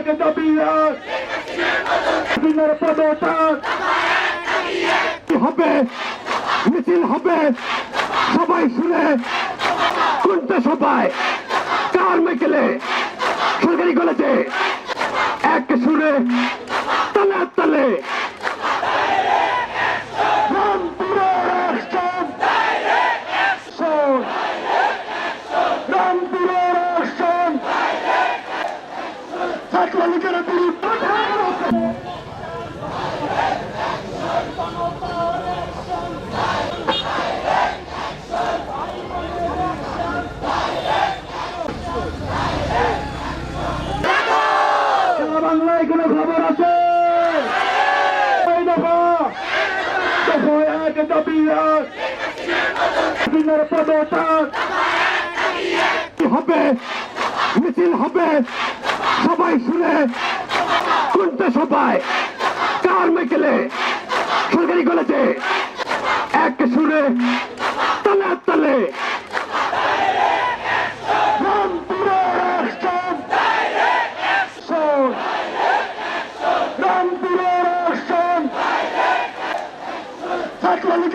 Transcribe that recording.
এক দিনের পদত্যাগ হবে? মিছিল হবে। সবাই শুনে। কোনটা সবাই? কার মেকেলে সরকারি কলেজে। এক সুরে, তালে তালে। রামপুরের action! ছাত্রলীগের বিরুদ্ধে সারা বাংলায় কোনো খবর আছে? হবে। মিছিল হবে। সবাই শুনে শুনতে সবাই। কার মেকেলে সরকারি কলেজে এক সুরে তালে তালে। Like, let me